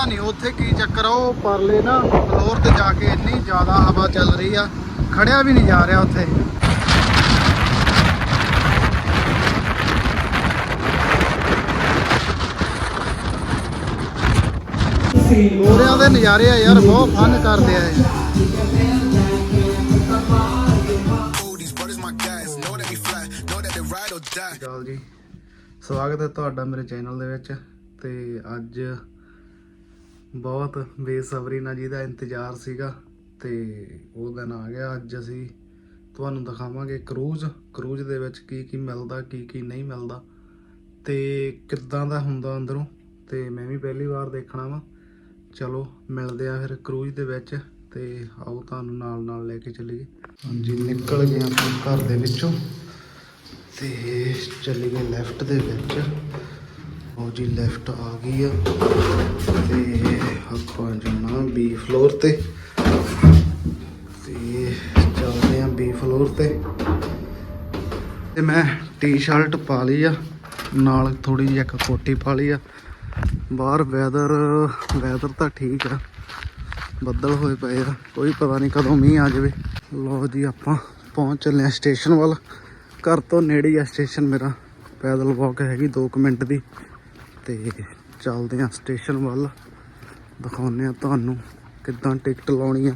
ਪਤਾ ਨਹੀਂ ਉੱਥੇ ਕੀ ਚੱਕਰ ਆ, ਉਹ ਪਰਲੇ ਨਾ ਫਲੋਰ ਤੇ ਜਾ ਕੇ ਇੰਨੀ ਜ਼ਿਆਦਾ ਹਵਾ ਚੱਲ ਰਹੀ ਆ, ਖੜਿਆ ਵੀ ਨਹੀਂ ਜਾ ਰਿਹਾ ਉੱਥੇ। ਮੋਰਿਆਂ ਦੇ ਨਜ਼ਾਰੇ ਆ ਯਾਰ, ਬਹੁਤ ਫਨ ਕਰਦੇ ਆ ਇਹ। ਜੀ? ਸਵਾਗਤ ਹੈ ਤੁਹਾਡਾ ਮੇਰੇ ਚੈਨਲ ਦੇ ਵਿੱਚ ਤੇ ਅੱਜ ਬਹੁਤ ਬੇਸਬਰੀ ਨਾਲ ਜਿਹਦਾ ਇੰਤਜ਼ਾਰ ਸੀਗਾ ਤੇ ਉਹ ਦਿਨ ਆ ਗਿਆ। ਅੱਜ ਅਸੀਂ ਤੁਹਾਨੂੰ ਦਿਖਾਵਾਂਗੇ ਕਰੂਜ਼। ਕਰੂਜ਼ ਦੇ ਵਿੱਚ ਕੀ ਕੀ ਮਿਲਦਾ, ਕੀ ਕੀ ਨਹੀਂ ਮਿਲਦਾ ਤੇ ਕਿੱਦਾਂ ਦਾ ਹੁੰਦਾ ਅੰਦਰੋਂ ਤੇ ਮੈਂ ਵੀ ਪਹਿਲੀ ਵਾਰ ਦੇਖਣਾ ਵਾ। ਚਲੋ, ਮਿਲਦੇ ਆ ਫਿਰ ਕਰੂਜ਼ ਦੇ ਵਿੱਚ ਤੇ ਆਓ ਤੁਹਾਨੂੰ ਨਾਲ ਨਾਲ ਲੈ ਕੇ ਚੱਲੀਏ। ਹਾਂਜੀ, ਨਿਕਲ ਗਏ ਆਪਾਂ ਘਰ ਦੇ ਵਿੱਚੋਂ ਤੇ ਚੱਲੀ ਗਏ ਲੈਫਟ ਦੇ ਵਿੱਚ। ਉਹ ਜੀ ਲੈਫਟ ਆ ਗਈ ਆ ਤੇ ਆਪਾਂ ਜਾਣਾ ਬੀ ਫਲੋਰ ਤੇ। ਤੇ ਚੱਲਦੇ ਆ ਬੀ ਫਲੋਰ ਤੇ। ਤੇ ਮੈਂ ਟੀ-ਸ਼ਰਟ ਪਾ ਲਈ ਆ, ਨਾਲ ਥੋੜੀ ਜਿਹੀ ਇੱਕ ਕੋਟੀ ਪਾ ਲਈ ਆ। ਬਾਹਰ ਵੈਦਰ ਵੈਦਰ ਤਾਂ ਠੀਕ ਆ, ਬੱਦਲ ਹੋਏ ਪਏ ਆ। ਕੋਈ ਪਤਾ ਨਹੀਂ ਕਦੋਂ ਮੀਂਹ ਆ ਜਾਵੇ। ਲੋ ਜੀ, ਆਪਾਂ ਪਹੁੰਚ ਚੱਲੇ ਆ ਸਟੇਸ਼ਨ ਵੱਲ। ਘਰ ਤੋਂ ਨੇੜੇ ਹੀ ਆ ਸਟੇਸ਼ਨ ਮੇਰਾ। ਪੈਦਲ ਵਾਕ ਹੈਗੀ 2 ਮਿੰਟ ਦੀ। ਤੇ ਚੱਲਦੇ ਆ ਸਟੇਸ਼ਨ ਵੱਲ। ਦਿਖਾਉਂਦੇ ਆ ਤੁਹਾਨੂੰ ਕਿੱਦਾਂ ਟਿਕਟ ਲਾਉਣੀ ਆ।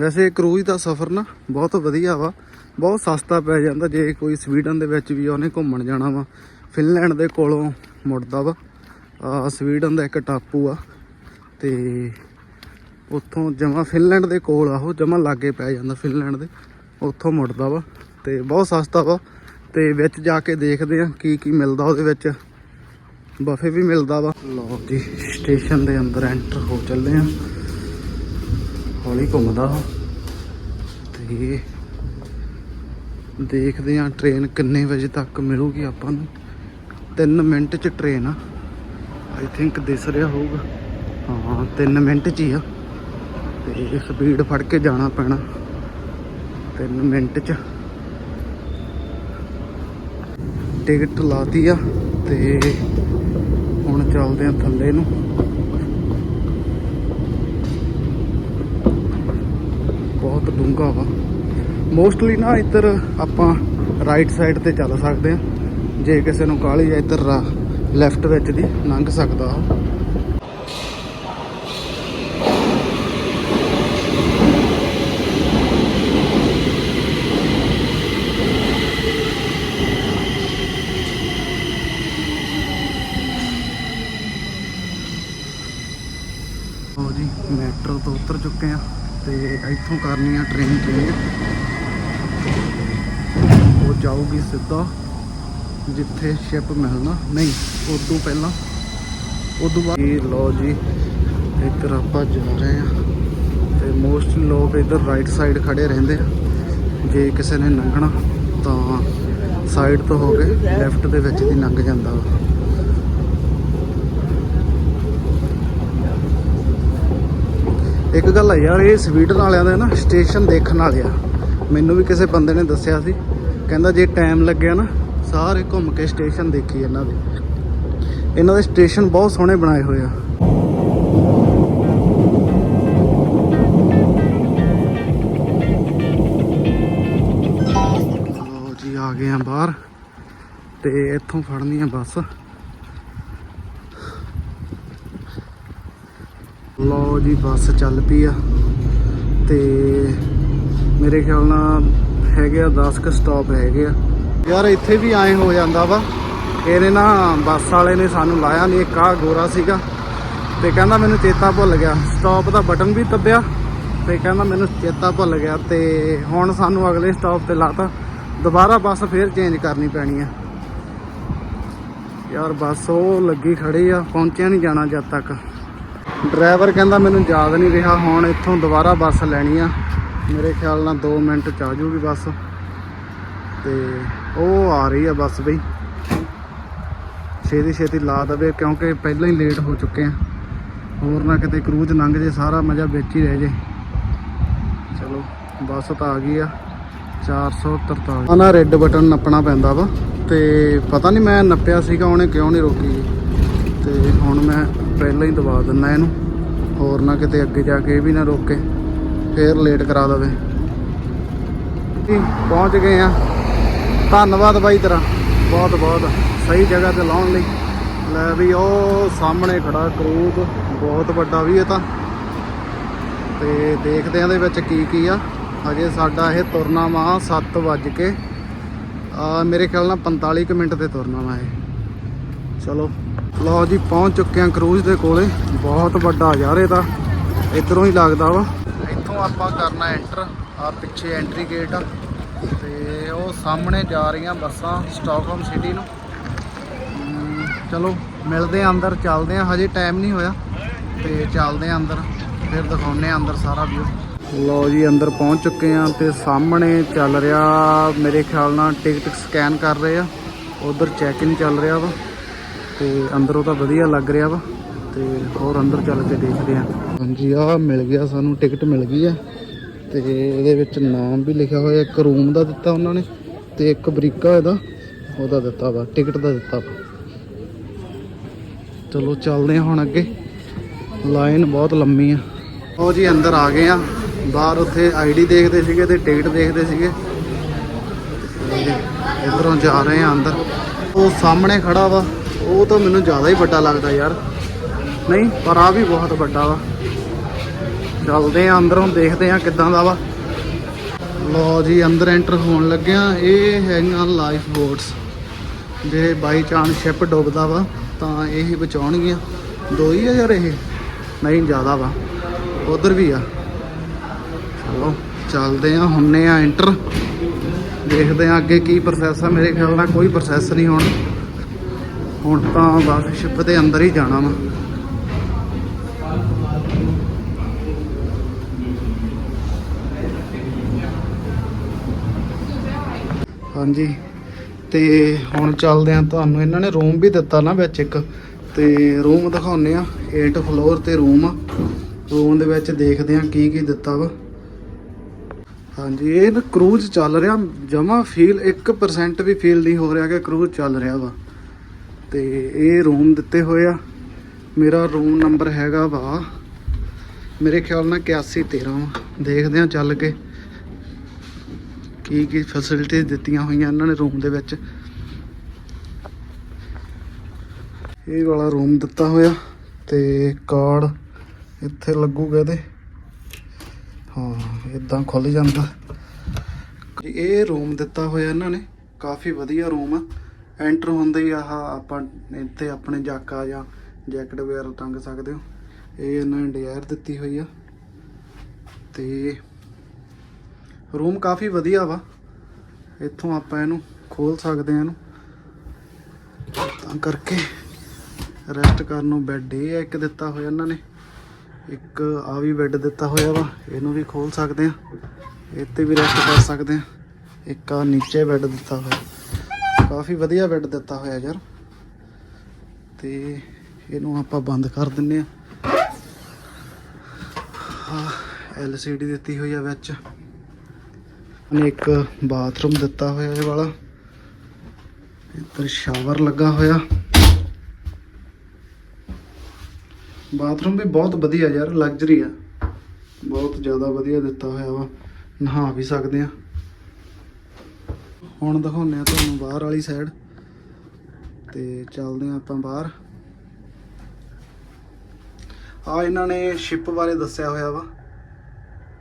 ਵੈਸੇ ਕਰੂਜ਼ ਦਾ ਸਫ਼ਰ ਨਾ ਬਹੁਤ ਵਧੀਆ ਵਾ, ਬਹੁਤ ਸਸਤਾ ਪੈ ਜਾਂਦਾ ਜੇ ਕੋਈ ਸਵੀਡਨ ਦੇ ਵਿੱਚ ਵੀ ਉਹਨੇ ਘੁੰਮਣ ਜਾਣਾ ਵਾ। ਫਿਨਲੈਂਡ ਦੇ ਕੋਲੋਂ ਮੁੜਦਾ ਵਾ। ਆ, ਸਵੀਡਨ ਦਾ ਇੱਕ ਟਾਪੂ ਆ ਤੇ ਉੱਥੋਂ ਜਮਾ ਫਿਨਲੈਂਡ ਦੇ ਕੋਲ ਆ ਉਹ, ਜਮਾ ਲਾਗੇ ਪੈ ਜਾਂਦਾ ਫਿਨਲੈਂਡ ਦੇ, ਉੱਥੋਂ ਮੁੜਦਾ ਵਾ ਤੇ ਬਹੁਤ ਸਸਤਾ ਵਾ ਤੇ ਵਿੱਚ ਜਾ ਕੇ ਦੇਖਦੇ ਆ ਕੀ ਕੀ ਮਿਲਦਾ ਉਹਦੇ ਵਿੱਚ। ਬਫੇ ਵੀ ਮਿਲਦਾ ਵਾ। ਲੋ ਜੀ ਸਟੇਸ਼ਨ ਦੇ ਅੰਦਰ ਐਂਟਰ ਹੋ ਚੱਲੇ ਆ। ਹੌਲੀ ਘੁੰਮਦਾ ਉਹ। ਤੇ ਦੇਖਦੇ ਆ ਟ੍ਰੇਨ ਕਿੰਨੇ ਵਜੇ ਤੱਕ ਮਿਲੂਗੀ ਆਪਾਂ ਨੂੰ। 3 ਮਿੰਟ ਚ ਟ੍ਰੇਨ ਆ। ਆਈ ਥਿੰਕ ਦਿਸ ਰਿਹਾ ਹੋਊਗਾ। ਹਾਂ 3 ਮਿੰਟ ਚ ਹੀ ਆ। ਤੇ ਸਪੀਡ ਫੜ ਕੇ ਜਾਣਾ ਪੈਣਾ। 3 ਮਿੰਟ ਚ। ਟਿਕਟ ਲਾਤੀ ਆ ਤੇ ਚੱਲਦੇ ਆ ਥੱਲੇ ਨੂੰ। ਬਹੁਤ ਡੂੰਘਾ ਵਾ। ਮੋਸਟਲੀ ਨਾ ਇੱਧਰ ਆਪਾਂ ਰਾਈਟ ਸਾਈਡ ਤੇ ਚੱਲ ਸਕਦੇ ਆ। ਜੇ ਕਿਸੇ ਨੂੰ ਕਾਹਲੀ ਆ ਇੱਧਰ ਲੈਫਟ ਵਿੱਚ ਦੀ ਲੰਘ ਸਕਦਾ ਉਹ ਲੋ ਜੀ, ਮੈਟਰੋ ਤੋਂ ਉਤਰ ਚੁੱਕੇ ਆ ਤੇ ਇੱਥੋਂ ਕਰਨੀ ਆ ਟ੍ਰੇਨ ਚੇਂਜ ਉਹ ਜਾਊਗੀ ਸਿੱਧਾ ਜਿੱਥੇ ਸ਼ਿਪ ਮਿਲਣਾ। ਨਹੀਂ, ਉਦੋਂ ਪਹਿਲਾਂ, ਉਦੋਂ ਬਾਅਦ। ਇਹ ਲੋ ਜੀ, ਇੱਧਰ ਆਪਾਂ ਜਾ ਰਹੇ ਆ ਤੇ ਮੋਸਟਲੀ ਲੋਕ ਇੱਧਰ ਰਾਈਟ ਸਾਈਡ ਖੜੇ ਰਹਿੰਦੇ ਆ। ਜੇ ਕਿਸੇ ਨੇ ਲੰਘਣਾ ਤਾਂ ਸਾਈਡ ਤੋਂ ਹੋ ਕੇ ਲੈਫਟ ਦੇ ਵਿੱਚ ਦੀ ਲੰਘ ਜਾਂਦਾ ਵਾ। ਇੱਕ ਗੱਲ ਆ ਯਾਰ, ਇਹ ਸਵੀਡਨ ਵਾਲਿਆਂ ਦਾ ਨਾ ਸਟੇਸ਼ਨ ਦੇਖਣ ਵਾਲੇ ਆ। ਮੈਨੂੰ ਵੀ ਕਿਸੇ ਬੰਦੇ ਨੇ ਦੱਸਿਆ ਸੀ। ਕਹਿੰਦਾ ਜੇ ਟਾਈਮ ਲੱਗਿਆ ਨਾ, ਸਾਰੇ ਘੁੰਮ ਕੇ ਸਟੇਸ਼ਨ ਦੇਖੀ ਇਹਨਾਂ ਦੇ। ਇਹਨਾਂ ਦੇ ਸਟੇਸ਼ਨ ਬਹੁਤ ਸੋਹਣੇ ਬਣਾਏ ਹੋਏ ਆ। ਜੀ, ਆ ਗਏ ਆ ਬਾਹਰ। ਤੇ ਇੱਥੋਂ ਫੜਨੀ ਆ ਬੱਸ। ਲਓ ਜੀ, ਬੱਸ ਚੱਲ ਪਈ ਆ। ਤੇ ਮੇਰੇ ਖਿਆਲ ਨਾਲ ਹੈਗੇ ਆ 10 ਕ ਸਟਾਪ ਹੈਗੇ ਆ। ਯਾਰ, ਇੱਥੇ ਵੀ ਐਂ ਹੋ ਜਾਂਦਾ ਵਾ। ਇਹਨੇ ਨਾ ਬੱਸ ਵਾਲੇ ਨੇ ਸਾਨੂੰ ਲਾਇਆ ਨਹੀਂ ਇੱਕ ਆ ਗੋਰਾ ਸੀਗਾ। ਤੇ ਕਹਿੰਦਾ ਮੈਨੂੰ ਚੇਤਾ ਭੁੱਲ ਗਿਆ। ਸਟਾਪ ਦਾ ਬਟਨ ਵੀ ਦੱਬਿਆ ਤੇ ਕਹਿੰਦਾ ਮੈਨੂੰ ਚੇਤਾ ਭੁੱਲ ਗਿਆ ਤੇ ਹੁਣ ਸਾਨੂੰ ਅਗਲੇ ਸਟਾਪ ਤੇ ਲਾਤਾ। ਦੁਬਾਰਾ ਬੱਸ ਫੇਰ ਚੇਂਜ ਕਰਨੀ ਪੈਣੀ ਆ। ਯਾਰ, ਬੱਸ ਉਹ ਲੱਗੀ ਖੜੀ ਆ, ਪਹੁੰਚਿਆ ਨਹੀਂ ਜਾਣਾ ਜਦ ਤੱਕ। ਡਰਾਈਵਰ ਕਹਿੰਦਾ ਮੈਨੂੰ ਯਾਦ ਨਹੀਂ ਰਿਹਾ, ਹੁਣ ਇੱਥੋਂ ਦੁਬਾਰਾ ਬੱਸ ਲੈਣੀ ਆ। ਮੇਰੇ ਖਿਆਲ ਨਾਲ 2 ਮਿੰਟ ਚ ਆ ਜੂਗੀ ਬੱਸ। ਤੇ ਉਹ ਆ ਰਹੀ ਆ ਬੱਸ ਬਈ ਛੇਤੀ ਛੇਤੀ ਲਾ ਦਵੇ, ਕਿਉਂਕਿ ਪਹਿਲਾਂ ਹੀ ਲੇਟ ਹੋ ਚੁੱਕੇ ਆ। ਹੋਰ ਨਾ ਕਿਤੇ ਕਰੂਜ਼ ਲੰਘ ਜੇ, ਸਾਰਾ ਮਜ਼ਾ ਵਿੱਚ ਹੀ ਰਹਿ ਜੇ। ਚਲੋ, ਬੱਸ ਤਾਂ ਆ ਗਈ ਆ। 443 ਆ ਨਾ ਰੈੱਡ ਬਟਨ ਨੱਪਣਾ ਪੈਂਦਾ ਵਾ, ਤੇ ਪਤਾ ਨਹੀਂ ਮੈਂ ਨੱਪਿਆ ਸੀਗਾ, ਉਹਨੇ ਕਿਉਂ ਨਹੀਂ ਰੋਕੀ? ਤੇ ਹੁਣ ਮੈਂ ਪਹਿਲਾਂ ਹੀ ਦਬਾ ਦਿੰਦਾ ਇਹਨੂੰ। ਹੋਰ ਨਾ ਕਿਤੇ ਅੱਗੇ ਜਾ ਕੇ ਇਹ ਵੀ ਨਾ ਰੋਕੇ ਫੇਰ ਲੇਟ ਕਰਾ ਦੇਵੇ। ਜੀ, ਪਹੁੰਚ ਗਏ ਆ। ਧੰਨਵਾਦ ਬਾਈ ਤੇਰਾ। ਬਹੁਤ ਬਹੁਤ। ਸਹੀ ਜਗ੍ਹਾ ਤੇ ਲਾਉਣ ਲਈ। ਲੈ ਵੀ ਉਹ ਸਾਹਮਣੇ ਖੜਾ ਕਰੂਪ ਬਹੁਤ ਵੱਡਾ ਵੀ ਇਹ ਤਾਂ। ਤੇ ਦੇਖਦੇ ਆਂ ਦੇ ਵਿੱਚ ਕੀ ਕੀ ਆ। ਅਜੇ ਸਾਡਾ ਇਹ ਤੁਰਨਾ ਵਾ 7 ਵੱਜ ਕੇ। ਮੇਰੇ ਖਿਆਲ ਨਾਲ 45 ਕੁ ਮਿੰਟ ਤੇ ਤੁਰਨਾ ਵਾ ਇਹ। ਚਲੋ। ਲਓ ਜੀ, ਪਹੁੰਚ ਚੁੱਕੇ ਆਂ ਕਰੂਜ਼ ਦੇ ਕੋਲੇ। ਬਹੁਤ ਵੱਡਾ ਯਾਰ ਇਹ ਤਾਂ। ਇਧਰੋਂ ਹੀ ਲੱਗਦਾ ਵਾ। ਇੱਥੋਂ ਆਪਾਂ ਕਰਨਾ ਐਂਟਰ ਆ ਪਿੱਛੇ ਐਂਟਰੀ ਗੇਟ ਆ। ਤੇ ਉਹ ਸਾਹਮਣੇ ਜਾ ਰਹੀਆਂ ਬੱਸਾਂ ਸਟਾਕਹੋਮ ਸਿਟੀ ਨੂੰ। ਚਲੋ, ਮਿਲਦੇ ਆਂ ਅੰਦਰ, ਚੱਲਦੇ ਆਂ ਹਜੇ ਟਾਈਮ ਨਹੀਂ ਹੋਇਆ। ਤੇ ਚੱਲਦੇ ਆਂ ਅੰਦਰ, ਫਿਰ ਦਿਖਾਉਨੇ ਆਂ ਅੰਦਰ ਸਾਰਾ ਵਿਊ ਲਓ ਜੀ, ਅੰਦਰ ਪਹੁੰਚ ਚੁੱਕੇ ਆਂ ਤੇ ਸਾਹਮਣੇ ਚੱਲ ਰਿਹਾ, ਮੇਰੇ ਖਿਆਲ ਨਾਲ ਟਿਕਟ ਸਕੈਨ ਕਰ ਰਹੇ ਆ। ਉਧਰ ਚੈੱਕ ਇਨ ਚੱਲ ਰਿਹਾ ਵਾ। ਤੇ ਅੰਦਰੋਂ ਤਾਂ ਵਧੀਆ ਲੱਗ ਰਿਹਾ ਵਾ ਤੇ ਹੋਰ ਅੰਦਰ ਚੱਲ ਕੇ ਦੇਖਦੇ ਆਂ ਹਾਂਜੀ ਆ ਮਿਲ ਗਿਆ ਸਾਨੂੰ ਟਿਕਟ ਮਿਲ ਗਈ ਆ। ਤੇ ਇਹਦੇ ਵਿੱਚ ਨਾਮ ਵੀ ਲਿਖਿਆ ਹੋਇਆ, ਇੱਕ ਰੂਮ ਦਾ ਦਿੱਤਾ ਉਹਨਾਂ ਨੇ ਤੇ ਇੱਕ ਬਰੀਕਾ ਇਹਦਾ, ਉਹਦਾ ਦਿੱਤਾ ਵਾ ਟਿਕਟ ਦਾ ਦਿੱਤਾ ਵਾ। ਚਲੋ ਚੱਲਦੇ ਹਾਂ ਹੁਣ ਅੱਗੇ। ਲਾਈਨ ਬਹੁਤ ਲੰਮੀ ਆ। ਉਹ ਜੀ, ਅੰਦਰ ਆ ਗਏ ਆ। ਬਾਹਰ ਉੱਥੇ ਆਈਡੀ ਦੇਖਦੇ ਸੀਗੇ ਤੇ ਟਿਕਟ ਦੇਖਦੇ ਸੀਗੇ। ਇਧਰੋਂ ਜਾ ਰਹੇ ਆ ਅੰਦਰ। ਉਹ ਸਾਹਮਣੇ ਖੜਾ ਵਾ। ਉਹ ਤਾਂ ਮੈਨੂੰ ਜ਼ਿਆਦਾ ਹੀ ਵੱਡਾ ਲੱਗਦਾ ਯਾਰ। ਨਹੀਂ, ਪਰ ਆ ਵੀ ਬਹੁਤ ਵੱਡਾ ਵਾ। ਚੱਲਦੇ ਆ, ਅੰਦਰੋਂ ਦੇਖਦੇ ਆ ਕਿੱਦਾਂ ਦਾ ਵਾ। ਲੋ ਜੀ, ਅੰਦਰ ਐਂਟਰ ਹੋਣ ਲੱਗਿਆ ਇਹ ਹੈਗੀਆਂ ਲਾਈਫ ਬੋਟਸ ਜੇ ਬਾਈ ਚਾਂਸ ਸ਼ਿਪ ਡੁੱਬਦਾ ਵਾ, ਤਾਂ ਇਹ ਬਚਾਉਣਗੀਆਂ। ਦੋ ਹੀ ਆ ਯਾਰ ਇਹ? ਨਹੀਂ, ਜ਼ਿਆਦਾ ਵਾ। ਉਧਰ ਵੀ ਆ। ਚਲੋ, ਚੱਲਦੇ ਆ ਹੁੰਨੇ ਆ ਐਂਟਰ ਦੇਖਦੇ ਆ ਅੱਗੇ ਕੀ ਪ੍ਰੋਸੈਸ ਆ। ਮੇਰੇ ਖਿਆਲ ਨਾਲ ਕੋਈ ਪ੍ਰੋਸੈਸ ਨਹੀਂ ਹੁਣ। ਹੁਣ ਤਾਂ ਬਸ ਸ਼ਿਪ ਦੇ ਅੰਦਰ ਹੀ ਜਾਣਾ ਵਾ। ਹਾਂਜੀ, ਤੇ ਹੁਣ ਚੱਲਦੇ ਆ ਤੁਹਾਨੂੰ, ਇਹਨਾਂ ਨੇ ਰੂਮ ਵੀ ਦਿੱਤਾ ਨਾ ਵਿੱਚ ਇੱਕ। ਤੇ ਰੂਮ ਦਿਖਾਉਨੇ ਆ 8 ਫਲੋਰ ਤੇ ਰੂਮ ਆ। ਰੂਮ ਦੇ ਵਿੱਚ ਦੇਖਦੇ ਆ ਕੀ ਕੀ ਦਿੱਤਾ ਵਾ। ਹਾਂਜੀ, ਇਹ ਨਾ ਕਰੂਜ਼ ਚੱਲ ਰਿਹਾ, ਜਮਾ ਫੀਲ 1% ਵੀ ਫੀਲ ਨਹੀਂ ਹੋ ਰਿਹਾ ਕਿ ਕਰੂਜ਼ ਚੱਲ ਰਿਹਾ ਵਾ। ਤੇ ਇਹ ਰੂਮ ਦਿੱਤੇ ਹੋਏ ਆ। ਮੇਰਾ ਰੂਮ ਨੰਬਰ ਹੈਗਾ ਵਾ। ਮੇਰੇ ਖਿਆਲ ਨਾਲ 8113 ਵਾ। ਦੇਖਦੇ ਆ ਚੱਲ ਕੇ ਕੀ ਕੀ ਫੈਸਿਲਿਟੀਆਂ ਦਿੱਤੀਆਂ ਹੋਈਆਂ ਇਹਨਾਂ ਨੇ ਰੂਮ ਦੇ ਵਿੱਚ। ਇਹ ਵਾਲਾ ਰੂਮ ਦਿੱਤਾ ਹੋਇਆ ਤੇ ਕਾਰਡ ਇੱਥੇ ਲੱਗੂਗਾ ਇਹਦੇ। ਹਾਂ ਇਦਾਂ ਖੁੱਲ ਜਾਂਦਾ। ਇਹ ਰੂਮ ਦਿੱਤਾ ਹੋਇਆ ਇਹਨਾਂ ਨੇ। ਕਾਫੀ ਵਧੀਆ ਰੂਮ ਆ। ਐਂਟਰ ਹੁੰਦੇ ਹੀ ਆਹ ਆਪਾਂ ਇੱਥੇ ਆਪਣੇ ਜਾਕਾ ਜਾਂ ਜੈਕਟ ਵਗੈਰਾ ਟੰਗ ਸਕਦੇ ਹੋ। ਇਹ ਇਹਨਾਂ ਨੇ ਡਿਜ਼ਾਇਰ ਦਿੱਤੀ ਹੋਈ ਆ। ਤੇ ਰੂਮ ਕਾਫੀ ਵਧੀਆ ਵਾ। ਇੱਥੋਂ ਆਪਾਂ ਇਹਨੂੰ ਖੋਲ ਸਕਦੇ ਆ ਇਹਨੂੰ। ਤਾਂ ਕਰਕੇ ਰੈਸਟ ਕਰਨ ਨੂੰ ਬੈੱਡ ਇਹ ਆ, ਇੱਕ ਦਿੱਤਾ ਹੋਇਆ ਇਹਨਾਂ ਨੇ। ਇੱਕ ਆ ਵੀ ਬੈੱਡ ਦਿੱਤਾ ਹੋਇਆ ਵਾ, ਇਹਨੂੰ ਵੀ ਖੋਲ ਸਕਦੇ ਆ ਇੱਥੇ ਵੀ ਰੈਸਟ ਕਰ ਸਕਦੇ ਆ ਇੱਕ ਆ ਨੀਚੇ ਬੈੱਡ ਦਿੱਤਾ ਹੋਇਆ। ਕਾਫੀ ਵਧੀਆ ਬੈੱਡ ਦਿੱਤਾ ਹੋਇਆ ਯਾਰ। ਤੇ ਇਹਨੂੰ ਆਪਾਂ ਬੰਦ ਕਰ ਦਿੰਨੇ ਆ। ਐਲ ਸੀ ਡੀ ਦਿੱਤੀ ਹੋਈ ਆ ਵਿੱਚ। ਨੇ ਇੱਕ ਬਾਥਰੂਮ ਦਿੱਤਾ ਹੋਇਆ ਇਹ ਵਾਲਾ। ਇੱਧਰ ਸ਼ਾਵਰ ਲੱਗਾ ਹੋਇਆ। ਬਾਥਰੂਮ ਵੀ ਬਹੁਤ ਵਧੀਆ ਯਾਰ ਲਗਜ਼ਰੀ ਆ। ਬਹੁਤ ਜ਼ਿਆਦਾ ਵਧੀਆ ਦਿੱਤਾ ਹੋਇਆ ਵਾ। ਨਹਾ ਵੀ ਸਕਦੇ ਆ। ਹੁਣ ਦਿਖਾਉਂਦੇ ਆ ਤੁਹਾਨੂੰ ਬਾਹਰ ਵਾਲੀ ਸਾਈਡ ਤੇ ਚੱਲਦੇ ਆ ਆਪਾਂ ਬਾਹਰ। ਆ ਇਹਨਾਂ ਨੇ ਸ਼ਿਪ ਬਾਰੇ ਦੱਸਿਆ ਹੋਇਆ ਵਾ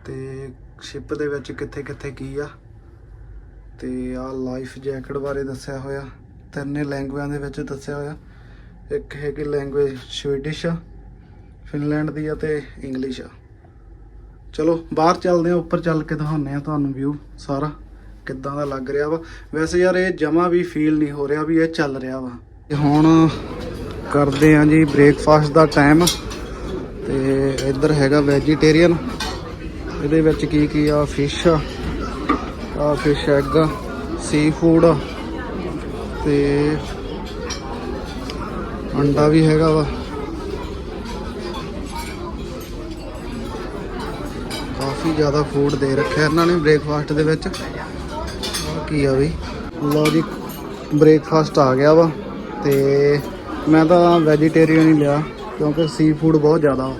ਤੇ ਸ਼ਿਪ ਦੇ ਵਿੱਚ ਕਿੱਥੇ ਕਿੱਥੇ ਕੀ ਆ ਤੇ ਆ ਲਾਈਫ ਜੈਕਟ ਬਾਰੇ ਦੱਸਿਆ ਹੋਇਆ, ਤਿੰਨੇ ਲੈਂਗੁਏਜਾਂ ਦੇ ਵਿੱਚ ਦੱਸਿਆ ਹੋਇਆ। ਇੱਕ ਹੈਗੀ ਲੈਂਗੁਏਜ ਸਵੀਡਿਸ਼ ਆ ਫਿਨਲੈਂਡ ਦੀ ਆ ਤੇ ਇੰਗਲਿਸ਼ ਆ। ਚਲੋ ਬਾਹਰ ਚੱਲਦੇ ਆ ਉੱਪਰ ਚੱਲ ਕੇ ਦਿਖਾਉਂਦੇ ਆ ਤੁਹਾਨੂੰ ਵਿਊ ਸਾਰਾ। ਕਿੱਦਾਂ ਦਾ ਲੱਗ ਰਿਹਾ ਵਾ। ਵੈਸੇ ਯਾਰ ਇਹ ਜਮਾ ਵੀ ਫੀਲ ਨਹੀਂ ਹੋ ਰਿਹਾ ਵੀ ਇਹ ਚੱਲ ਰਿਹਾ ਵਾ। ਤੇ ਹੁਣ ਕਰਦੇ ਆ ਜੀ ਬ੍ਰੇਕਫਾਸਟ ਦਾ ਟਾਈਮ ਤੇ ਇੱਧਰ ਹੈਗਾ ਵੈਜੀਟੇਰੀਅਨ ਇਹਦੇ ਵਿੱਚ ਕੀ ਕੀ ਆ? ਫਿਸ਼ ਆ। ਆ ਫਿਸ਼ ਐਗ ਸੀ ਫੂਡ ਤੇ ਅੰਡਾ ਵੀ ਹੈਗਾ ਵਾ। ਕਾਫੀ ਜ਼ਿਆਦਾ ਫੂਡ ਦੇ ਰੱਖਿਆ ਇਹਨਾਂ ਨੇ ਬ੍ਰੇਕਫਾਸਟ ਦੇ ਵਿੱਚ। ਕੀ ਆ ਬਈ? ਲਓ ਜੀ ਬ੍ਰੇਕਫਾਸਟ ਆ ਗਿਆ ਵਾ ਤੇ ਮੈਂ ਤਾਂ ਵੈਜੀਟੇਰੀਅਨ ਹੀ ਲਿਆ ਕਿਉਂਕਿ ਸੀ ਫੂਡ ਬਹੁਤ ਜ਼ਿਆਦਾ ਵਾ।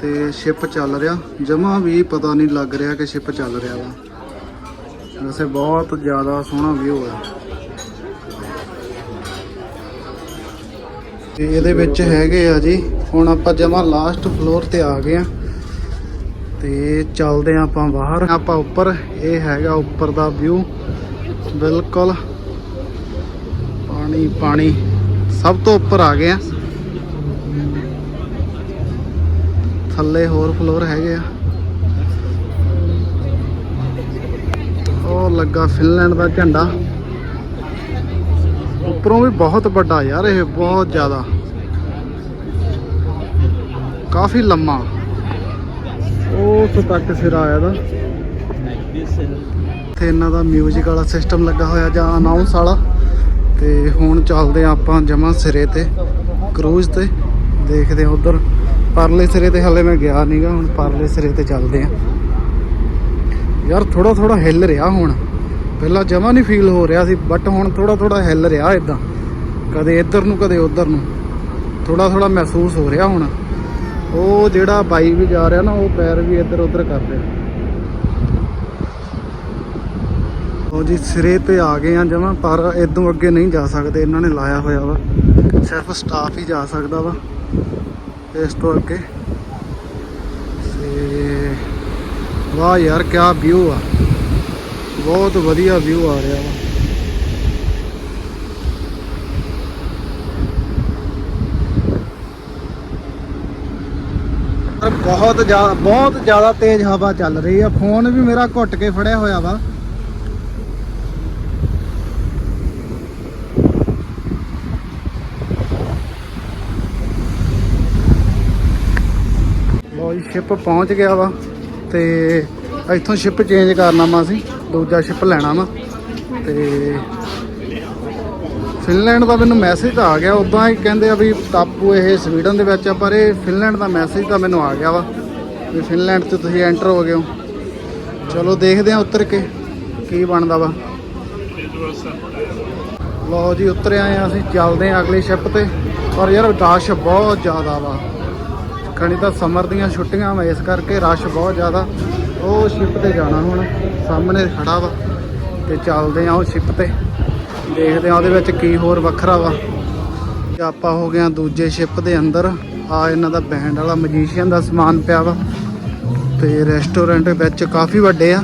ਤੇ ਸ਼ਿਪ ਚੱਲ ਰਿਹਾ। ਜਮਾ ਵੀ ਪਤਾ ਨਹੀਂ ਲੱਗ ਰਿਹਾ ਕਿ ਸ਼ਿਪ ਚੱਲ ਰਿਹਾ ਵਾ। ਵੈਸੇ ਬਹੁਤ ਜ਼ਿਆਦਾ ਸੋਹਣਾ ਵਿਊ ਹੈ ਤੇ ਇਹਦੇ ਵਿੱਚ ਹੈਗੇ ਆ ਜੀ, ਹੁਣ ਆਪਾਂ ਜਮਾ ਲਾਸਟ ਫਲੋਰ ਤੇ ਆ ਗਏ ਆ। ਤੇ ਚੱਲਦੇ ਆ ਆਪਾਂ ਬਾਹਰ। ਆਪਾਂ ਉੱਪਰ, ਇਹ ਹੈਗਾ ਉੱਪਰ ਦਾ ਵਿਊ ਬਿਲਕੁਲ ਪਾਣੀ ਪਾਣੀ। ਸਭ ਤੋਂ ਉੱਪਰ ਆ ਗਏ ਆ। ਥੱਲੇ ਹੋਰ ਫਲੋਰ ਹੈਗੇ ਆ। ਉਹ ਲੱਗਾ ਫਿਨਲੈਂਡ ਦਾ ਝੰਡਾ। ਉੱਪਰੋਂ ਵੀ ਬਹੁਤ ਵੱਡਾ ਯਾਰ, ਇਹ ਬਹੁਤ ਜ਼ਿਆਦਾ। ਕਾਫੀ ਲੰਮਾ। ਉਹ ਤੱਕ ਸਿਰ ਆਇਆ ਦਾ? ਤੇ ਇਹਨਾਂ ਦਾ 뮤직 ਵਾਲਾ ਸਿਸਟਮ ਲੱਗਾ ਹੋਇਆ ਜਾਂ ਅਨਾਉਂਸ ਵਾਲਾ। ਤੇ ਹੁਣ ਚੱਲਦੇ ਆਪਾਂ ਜਮਾ ਸਿਰੇ ਤੇ, ਕਰੂਜ਼ ਤੇ। ਦੇਖਦੇ ਆ ਉਧਰ। ਪਰਲੇ ਸਿਰੇ ਤੇ ਹਲੇ ਮੈਂ ਗਿਆ ਨਹੀਂਗਾ ਹੁਣ ਪਰਲੇ ਸਿਰੇ ਤੇ ਚੱਲਦੇ ਆ ਯਾਰ ਥੋੜਾ ਥੋੜਾ ਹਿੱਲ ਰਿਹਾ ਹੁਣ। ਪਹਿਲਾਂ ਜਮਾ ਨਹੀਂ ਫੀਲ ਹੋ ਰਿਹਾ ਸੀ ਬਟ ਹੁਣ ਥੋੜਾ ਥੋੜਾ ਹਿੱਲ ਰਿਹਾ ਇਦਾਂ ਕਦੇ ਇੱਧਰ ਨੂੰ, ਕਦੇ ਉੱਧਰ ਨੂੰ। ਥੋੜਾ ਥੋੜਾ ਮਹਿਸੂਸ ਹੋ ਰਿਹਾ ਹੁਣ। ਉਹ ਜਿਹੜਾ ਬਾਈ ਵੀ ਜਾ ਰਿਹਾ ਨਾ, ਉਹ ਪੈਰ ਵੀ ਇੱਧਰ ਉੱਧਰ ਕਰ ਰਿਹਾ। ਉਹ ਜੀ, ਸਿਰੇ ਤੇ ਆ ਗਏ ਆ ਜਮਾ, ਪਰ ਇਦੋਂ ਅੱਗੇ ਨਹੀਂ ਜਾ ਸਕਦੇ, ਇਹਨਾਂ ਨੇ ਲਾਇਆ ਹੋਇਆ ਵਾ। ਸਿਰਫ ਸਟਾਫ ਹੀ ਜਾ ਸਕਦਾ ਵਾ, ਇਸ ਤੋਂ ਅੱਗੇ। ਤੇ ਵਾਹ ਯਾਰ, ਕਿਆ ਵਿਊ ਆ। ਬਹੁਤ ਵਧੀਆ ਵਿਊ ਆ ਰਿਹਾ ਵਾ। ਬਹੁਤ ਜ਼ਿਆਦਾ ਬਹੁਤ ਜ਼ਿਆਦਾ ਤੇਜ਼ ਹਵਾ ਚੱਲ ਰਹੀ ਆ। ਫੋਨ ਵੀ ਮੇਰਾ ਘੁੱਟ ਕੇ ਫੜਿਆ ਹੋਇਆ ਵਾ। ਲੋ ਜੀ ਸ਼ਿਪ ਪਹੁੰਚ ਗਿਆ ਵਾ ਤੇ ਇੱਥੋਂ ਸ਼ਿਪ ਚੇਂਜ ਕਰਨਾ ਵਾ ਅਸੀਂ। ਦੂਜਾ ਸ਼ਿਪ ਲੈਣਾ ਵਾ ਤੇ ਫਿਨਲੈਂਡ ਦਾ ਮੈਨੂੰ ਮੈਸੇਜ ਤਾਂ ਆ ਗਿਆ ਉਦਾਂ ਹੀ ਕਹਿੰਦੇ ਆ ਵੀ ਟਾਪੂ ਇਹ ਸਵੀਡਨ ਦੇ ਵਿੱਚ ਆ, ਪਰ ਇਹ ਫਿਨਲੈਂਡ ਦਾ ਮੈਸੇਜ ਤਾਂ ਮੈਨੂੰ ਆ ਗਿਆ ਵਾ, ਵੀ ਫਿਨਲੈਂਡ 'ਚ ਤੁਸੀਂ ਐਂਟਰ ਹੋ ਗਏ ਹੋ। ਚਲੋ ਦੇਖਦੇ ਆ ਉੱਤਰ ਕੇ ਕੀ ਬਣਦਾ ਵਾ। ਲਓ ਜੀ, ਉਤਰ ਆਏ ਆ ਅਸੀਂ, ਚੱਲਦੇ ਆ ਅਗਲੀ ਸ਼ਿਪ ਤੇ। ਪਰ ਯਾਰ ਰਸ਼ ਬਹੁਤ ਜ਼ਿਆਦਾ ਵਾ। ਖਣੀ ਤਾਂ ਸਮਰ ਦੀਆਂ ਛੁੱਟੀਆਂ ਵਾ, ਇਸ ਕਰਕੇ ਰਸ਼ ਬਹੁਤ ਜ਼ਿਆਦਾ। ਉਹ ਸ਼ਿਪ ਤੇ ਜਾਣਾ ਹੁਣ, ਸਾਹਮਣੇ ਖੜਾ ਵਾ, ਤੇ ਚੱਲਦੇ ਆ ਉਹ ਸ਼ਿਪ ਤੇ। ਦੇਖਦੇ ਆ ਉਹਦੇ ਵਿੱਚ ਕੀ ਹੋਰ ਵੱਖਰਾ ਵਾ। ਤੇ ਆਪਾਂ ਹੋ ਗਏ ਆ ਦੂਜੇ ਸ਼ਿਪ ਦੇ ਅੰਦਰ। ਆ ਇਹਨਾਂ ਦਾ ਬੈਂਡ ਵਾਲਾ ਮਜੀਸ਼ੀਅਨ ਦਾ ਸਮਾਨ ਪਿਆ ਵਾ। ਤੇ ਰੈਸਟੋਰੈਂਟ ਵਿੱਚ ਕਾਫੀ ਵੱਡੇ ਆ।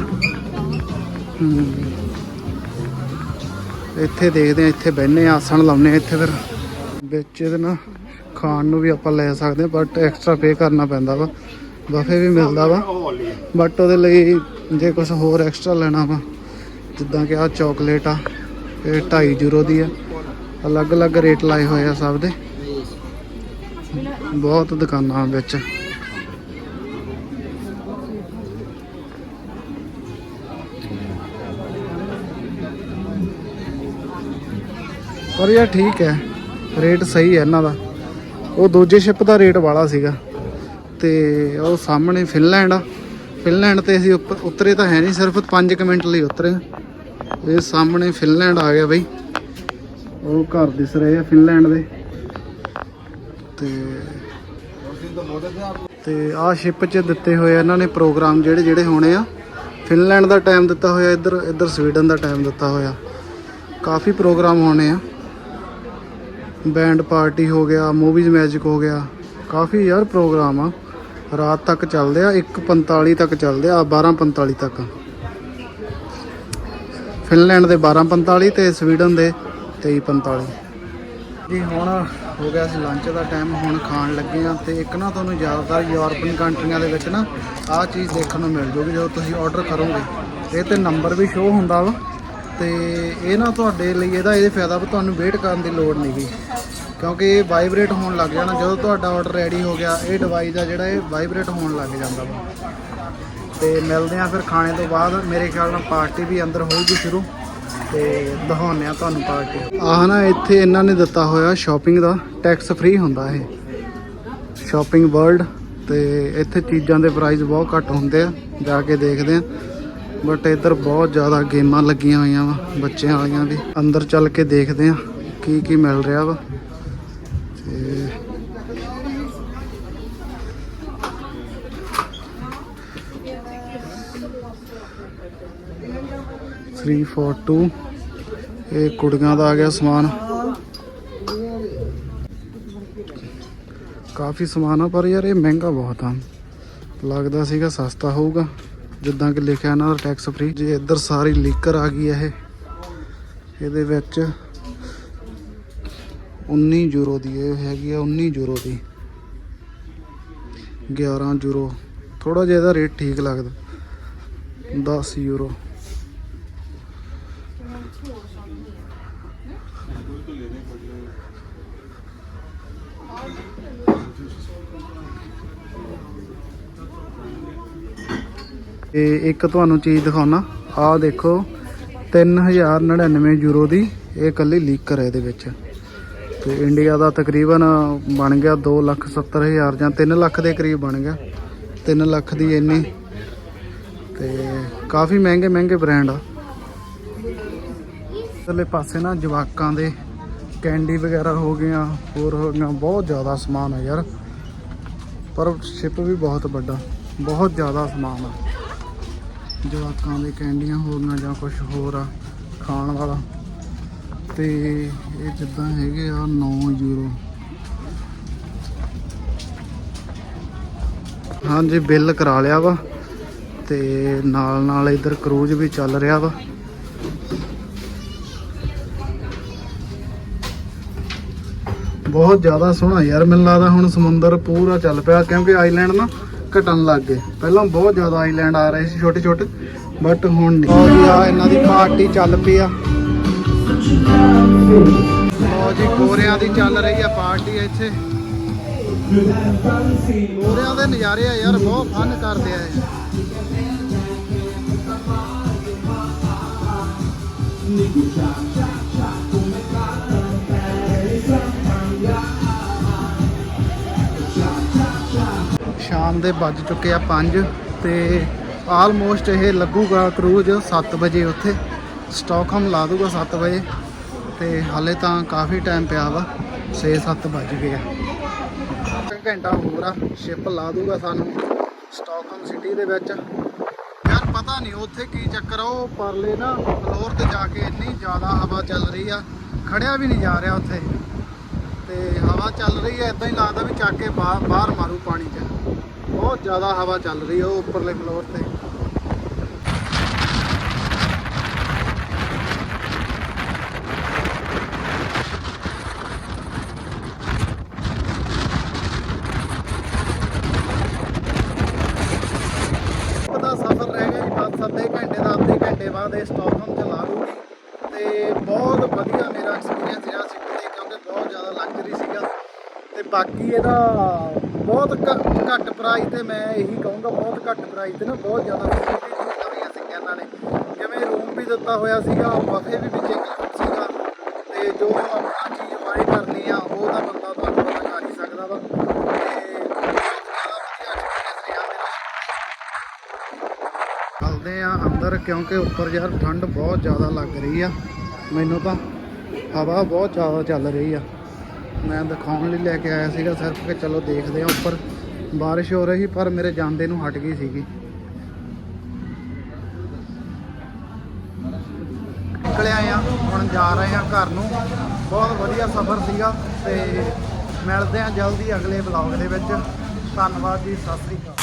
ਇੱਥੇ ਦੇਖਦੇ ਆ ਇੱਥੇ ਬਹਿਨੇ ਆ ਆਸਣ ਲਾਉਨੇ ਆ ਇੱਥੇ ਫਿਰ। ਵਿੱਚ ਇਹਦੇ ਨਾ ਖਾਣ ਨੂੰ ਵੀ ਆਪਾਂ ਲੈ ਸਕਦੇ ਆ ਬਟ ਐਕਸਟਰਾ ਪੇ ਕਰਨਾ ਪੈਂਦਾ ਵਾ। ਬਫੇ ਵੀ ਮਿਲਦਾ ਵਾ। ਬਟ ਉਹਦੇ ਲਈ ਜੇ ਕੁਝ ਹੋਰ ਐਕਸਟਰਾ ਲੈਣਾ ਵਾ, ਜਿੱਦਾਂ ਕਿ ਆ ਚਾਕਲੇਟ ਆ। ਇਹ 2.5 ਯੂਰੋ ਦੀ ਆ। ਅਲੱਗ-ਅਲੱਗ ਰੇਟ ਲਾਏ ਹੋਏ ਆ ਸਭ ਦੇ। ਬਹੁਤ ਦੁਕਾਨਾਂ ਵਿੱਚ। ਪਰ ਯਾਰ ਠੀਕ ਹੈ, ਰੇਟ ਸਹੀ ਹੈ ਇਹਨਾਂ ਦਾ। ਉਹ ਦੂਜੇ ਸ਼ਿਪ ਦਾ ਰੇਟ ਵਾਲਾ ਸੀਗਾ। ਤੇ ਉਹ ਸਾਹਮਣੇ ਫਿਨਲੈਂਡ ਆ। ਫਿਨਲੈਂਡ ਤੇ ਅਸੀਂ ਉੱਪਰ ਉਤਰੇ ਤਾਂ ਹੈ ਨਹੀਂ, ਸਿਰਫ 5 ਮਿੰਟ ਲਈ ਉਤਰੇ ਇਹ ਸਾਹਮਣੇ ਫਿਨਲੈਂਡ ਆ ਗਿਆ ਬਈ। ਉਹ ਘਰ ਦਿਸ ਰਹੇ ਆ ਫਿਨਲੈਂਡ ਦੇ। ਤੇ ਤੇ ਆਹ ਸ਼ਿਪ 'ਚ ਦਿੱਤੇ ਹੋਏ ਆ ਇਹਨਾਂ ਨੇ ਪ੍ਰੋਗਰਾਮ ਜਿਹੜੇ ਜਿਹੜੇ ਹੋਣੇ ਆ। ਫਿਨਲੈਂਡ ਦਾ ਟਾਈਮ ਦਿੱਤਾ ਹੋਇਆ, ਇੱਧਰ ਇੱਧਰ ਸਵੀਡਨ ਦਾ ਟਾਈਮ ਦਿੱਤਾ ਹੋਇਆ। ਕਾਫੀ ਪ੍ਰੋਗਰਾਮ ਹੋਣੇ ਆ। ਬੈਂਡ ਪਾਰਟੀ ਹੋ ਗਿਆ ਮੂਵੀਜ਼ ਮੈਜਿਕ ਹੋ ਗਿਆ। ਕਾਫੀ ਯਾਰ ਪ੍ਰੋਗਰਾਮ ਆ। ਰਾਤ ਤੱਕ ਚੱਲਦੇ ਆ 1:45 ਤੱਕ ਚੱਲਦੇ ਆ 12:45 ਤੱਕ। ਫਿਨਲੈਂਡ ਦੇ 12:45 ਤੇ ਸਵੀਡਨ ਦੇ 23:45 ਜੀ, ਹੁਣ ਹੋ ਗਿਆ ਸੀ ਲੰਚ ਦਾ ਟਾਈਮ ਹੁਣ ਖਾਣ ਲੱਗੇ ਆ ਤੇ ਇੱਕ ਨਾ ਤੁਹਾਨੂੰ ਜ਼ਿਆਦਾਤਰ ਯੂਰਪੀਅਨ ਕੰਟਰੀਆਂ ਦੇ ਵਿੱਚ ਨਾ ਆਹ ਚੀਜ਼ ਦੇਖਣ ਨੂੰ ਮਿਲ ਜੂਗੀ, ਜਦੋਂ ਤੁਸੀਂ ਆਰਡਰ ਕਰੋਗੇ। ਇਹ ਤੇ ਨੰਬਰ ਵੀ ਸ਼ੋ ਹੁੰਦਾ ਵਾ ਤੇ ਇਹ ਨਾ ਤੁਹਾਡੇ ਲਈ ਇਹਦਾ ਇਹਦੇ ਫਾਇਦਾ ਵੀ ਤੁਹਾਨੂੰ ਵੇਟ ਕਰਨ ਦੀ ਲੋੜ ਨਹੀਂ ਗੀ। ਕਿਉਂਕਿ ਇਹ ਵਾਈਬ੍ਰੇਟ ਹੋਣ ਲੱਗ ਜਾਣਾ, ਜਦੋਂ ਤੁਹਾਡਾ ਆਰਡਰ ਰੈਡੀ ਹੋ ਗਿਆ, ਇਹ ਡਿਵਾਈਸ ਆ ਜਿਹੜਾ ਇਹ ਵਾਈਬ੍ਰੇਟ ਹੋਣ ਲੱਗ ਜਾਂਦਾ ਵਾ। ਤੇ ਮਿਲਦੇ ਆ ਫਿਰ ਖਾਣੇ ਤੋਂ ਬਾਅਦ। ਮੇਰੇ ਖਿਆਲ ਨਾਲ ਪਾਰਟੀ ਵੀ ਅੰਦਰ ਹੋਊਗੀ ਸ਼ੁਰੂ ਤੇ ਦਿਖਾਉਂਦੇ ਆ ਤੁਹਾਨੂੰ ਪਾਰਟੀ। ਆਹ ਨਾ ਇੱਥੇ ਇਹਨਾਂ ਨੇ ਦਿੱਤਾ ਹੋਇਆ ਸ਼ਾਪਿੰਗ ਦਾ ਟੈਕਸ ਫ੍ਰੀ ਹੁੰਦਾ ਇਹ। ਸ਼ਾਪਿੰਗ ਵਰਲਡ ਤੇ ਇੱਥੇ ਚੀਜ਼ਾਂ ਦੇ ਪ੍ਰਾਈਸ ਬਹੁਤ ਘੱਟ ਹੁੰਦੇ ਆ, ਜਾ ਕੇ ਦੇਖਦੇ ਆ ਬਟ ਇੱਧਰ ਬਹੁਤ ਜ਼ਿਆਦਾ ਗੇਮਾਂ ਲੱਗੀਆਂ ਹੋਈਆਂ ਵਾ, ਬੱਚਿਆਂ ਵਾਲੀਆਂ ਵੀ। ਅੰਦਰ ਚੱਲ ਕੇ ਦੇਖਦੇ ਆ ਕੀ ਕੀ ਮਿਲ ਰਿਹਾ ਵਾ। 342 ਇਹ ਕੁੜੀਆਂ ਦਾ ਆ ਗਿਆ ਸਮਾਨ। ਕਾਫੀ ਸਮਾਨ ਆ, ਪਰ ਯਾਰ ਇਹ ਮਹਿੰਗਾ ਬਹੁਤ ਆ। ਲੱਗਦਾ ਸੀਗਾ ਸਸਤਾ ਹੋਊਗਾ। ਜਿੱਦਾਂ ਕਿ ਲਿਖਿਆ ਇਹਨਾਂ ਦਾ ਟੈਕਸ ਫ੍ਰੀ ਜੇ ਇੱਧਰ ਸਾਰੀ ਲੀਕਰ ਆ ਗਈ ਹੈ ਇਹ, ਇਹਦੇ ਵਿੱਚ 19 ਯੂਰੋ ਦੀ ਇਹ ਹੈਗੀ ਆ 19 ਯੂਰੋ ਦੀ। 11 ਯੂਰੋ ਥੋੜਾ ਜਿਹਾ ਇਹਦਾ ਰੇਟ ਠੀਕ ਲੱਗਦਾ। 10 ਯੂਰੋ ਤੇ ਇੱਕ ਤੁਹਾਨੂੰ ਚੀਜ਼ ਦਿਖਾਉਣਾ। ਆਹ ਦੇਖੋ 3099 ਯੂਰੋ ਦੀ ਇਹ ਕੱਲੀ ਲੀਕਰ ਹੈ ਇਹਦੇ ਵਿੱਚ। ਤੇ ਇੰਡੀਆ ਦਾ ਤਕਰੀਬਨ ਬਣ ਗਿਆ 270000 ਜਾਂ 3 ਲੱਖ ਦੇ ਕਰੀਬ ਬਣ ਗਿਆ। 3 ਲੱਖ ਦੀ ਇੰਨੀ। ਤੇ ਕਾਫੀ ਮਹਿੰਗੇ ਮਹਿੰਗੇ ਬ੍ਰਾਂਡ ਆ। ਇਧਰਲੇ ਪਾਸੇ ਨਾ ਜਵਾਕਾਂ ਦੇ ਕੈਂਡੀ ਵਗੈਰਾ ਹੋ ਗਈਆਂ, ਹੋਰ ਹੋ ਗਈਆਂ, ਬਹੁਤ ਜ਼ਿਆਦਾ ਸਮਾਨ ਆ ਯਾਰ। ਪਰ ਸ਼ਿਪ ਵੀ ਬਹੁਤ ਵੱਡਾ, ਬਹੁਤ ਜ਼ਿਆਦਾ ਸਮਾਨ ਆ। ਜਵਾਕਾਂ ਦੇ ਕੈਂਡੀਆਂ ਹੋਰ ਗਈਆਂ ਜਾਂ ਕੁਝ ਹੋਰ ਆ ਖਾਣ ਵਾਲਾ। ਤੇ ਇਹ ਜਿੱਦਾਂ ਹੈਗੇ ਆ 9 ਯੂਰੋ। ਹਾਂਜੀ, ਬਿੱਲ ਕਰਾ ਲਿਆ ਵਾ ਤੇ ਨਾਲ ਨਾਲ ਇਧਰ ਕਰੂਜ਼ ਵੀ ਚੱਲ ਰਿਹਾ ਵਾ। ਬਹੁਤ ਜ਼ਿਆਦਾ ਸੋਹਣਾ ਯਾਰ, ਮੈਨੂੰ ਲੱਗਦਾ ਹੁਣ ਸਮੁੰਦਰ ਪੂਰਾ ਚੱਲ ਪਿਆ ਕਿਉਂਕਿ ਆਈਲੈਂਡ ਨਾ ਘਟਣ ਲੱਗ ਗਏ। ਪਹਿਲਾਂ ਬਹੁਤ ਜ਼ਿਆਦਾ ਆਈਲੈਂਡ ਆ ਰਹੇ ਸੀ, ਛੋਟੇ ਛੋਟੇ ਬਟ ਹੁਣ ਨਹੀਂ। ਲਓ ਜੀ ਆ ਇਹਨਾਂ ਦੀ ਪਾਰਟੀ ਚੱਲ ਪਈ ਆ। ਲਓ ਜੀ, ਗੋਰਿਆਂ ਦੀ ਚੱਲ ਰਹੀ ਆ ਪਾਰਟੀ ਇੱਥੇ। ਗੋਰਿਆਂ ਦੇ ਨਜ਼ਾਰੇ ਆ ਯਾਰ, ਬਹੁਤ ਫਨ ਕਰਦੇ ਆ ਇਹ। ਸ਼ਾਮ ਦੇ ਵੱਜ ਚੁੱਕੇ ਆ 5 ਤੇ ਆਲਮੋਸਟ ਇਹ ਲੱਗੂਗਾ ਕਰੂਜ਼ 7 ਵਜੇ ਉੱਥੇ। ਸਟਾਕਹਮ ਲਾ ਦੂਗਾ 7 ਵਜੇ ਤੇ ਹਾਲੇ ਤਾਂ ਕਾਫੀ ਟਾਈਮ ਪਿਆ ਵਾ 6-7 ਵੱਜ ਗਏ ਆ। ਘੰਟਾ ਹੋਰ ਆ ਸ਼ਿਪ ਲਾ ਦੂਗਾ ਸਾਨੂੰ ਸਟਾਕਹਮ ਸਿਟੀ ਦੇ ਵਿੱਚ। ਯਾਰ ਪਤਾ ਨਹੀਂ ਉੱਥੇ ਕੀ ਚੱਕਰ ਆ, ਉਹ ਪਰਲੇ ਨਾ ਫਲੋਰ ਤੇ ਜਾ ਕੇ ਇੰਨੀ ਜ਼ਿਆਦਾ ਹਵਾ ਚੱਲ ਰਹੀ ਆ, ਖੜਿਆ ਵੀ ਨਹੀਂ ਜਾ ਰਿਹਾ ਉੱਥੇ। ਤੇ ਹਵਾ ਚੱਲ ਰਹੀ ਹੈ ਇਦਾਂ ਹੀ ਲੱਗਦਾ ਵੀ ਚੱਕ ਕੇ ਬਾਹਰ ਬਾਹਰ ਮਾਰੂ ਪਾਣੀ 'ਚ। ਬਹੁਤ ਜ਼ਿਆਦਾ ਹਵਾ ਚੱਲ ਰਹੀ ਹੈ ਉਹ ਉੱਪਰਲੇ ਫਲੋਰ ਤੇ ਦਾ ਸਫ਼ਰ ਰਹਿ ਗਿਆ ਜੀ ਬਸ ਅੱਧੇ ਘੰਟੇ ਦਾ ਅੱਧੇ ਘੰਟੇ ਬਾਅਦ ਇਹ ਸਟਾਕਹਮ ਚ ਲਾ ਲੂਗੀ ਤੇ ਬਹੁਤ ਵਧੀਆ ਮੇਰਾ ਐਕਸਪੀਰੀਅੰਸ ਰਿਹਾ ਸੀ ਤੇ ਕਿਉਂਕਿ ਬਹੁਤ ਜ਼ਿਆਦਾ ਲਗਜ਼ਰੀ ਸੀਗਾ ਤੇ ਬਾਕੀ ਇਹਦਾ ਬਹੁਤ ਘ- ਘੱਟ ਪ੍ਰਾਈਸ ਤੇ ਮੈਂ ਇਹੀ ਕਹੂੰਗਾ ਬਹੁਤ ਘੱਟ ਪ੍ਰਾਈਸ ਤੇ ਨਾ, ਬਹੁਤ ਜ਼ਿਆਦਾ ਫੈਸਿਲਿਟੀਜ਼ ਦਿੱਤੀਆਂ ਹੋਈਆਂ ਸੀਗੀਆਂ ਇਹਨਾਂ ਨੇ, ਜਿਵੇਂ ਰੂਮ ਵੀ ਦਿੱਤਾ ਹੋਇਆ ਸੀਗਾ ਬਫੇ ਵੀ ਵਿੱਚ include ਸੀਗਾ ਤੇ ਜੋ ਆਪਣਾ ਚੀਜ਼ ਬਾਈ ਕਰਨੀ ਆ, ਉਹ ਤਾਂ ਬੰਦਾ ਤੁਹਾਨੂੰ ਪਤਾ ਕਰ ਹੀ ਸਕਦਾ ਵਾ। ਚੱਲਦੇ ਆ ਅੰਦਰ, ਕਿਉਂਕਿ ਉੱਪਰ ਯਾਰ ਠੰਡ ਬਹੁਤ ਜ਼ਿਆਦਾ ਲੱਗ ਰਹੀ ਆ, ਮੈਨੂੰ ਤਾਂ ਹਵਾ ਬਹੁਤ ਜ਼ਿਆਦਾ ਚੱਲ ਰਹੀ ਆ। ਮੈਂ ਦਿਖਾਉਣ ਲਈ ਲੈ ਕੇ ਆਇਆ ਸੀਗਾ, ਸਿਰਫ ਕਿ ਚਲੋ ਦੇਖਦੇ ਆ ਉੱਪਰ। ਬਾਰਿਸ਼ ਹੋ ਰਹੀ, ਪਰ ਮੇਰੇ ਜਾਂਦੇ ਨੂੰ ਹਟ ਗਈ ਸੀਗੀ। ਨਿਕਲ ਆਏ ਆ ਹੁਣ ਜਾ ਰਹੇ ਆ ਘਰ ਨੂੰ। ਬਹੁਤ ਵਧੀਆ ਸਫ਼ਰ ਸੀਗਾ ਤੇ ਮਿਲਦੇ ਆ ਜਲਦੀ ਅਗਲੇ ਵਲੌਗ ਦੇ ਵਿੱਚ। ਧੰਨਵਾਦ ਜੀ, ਸਤਿ ਸ੍ਰੀ ਅਕਾਲ।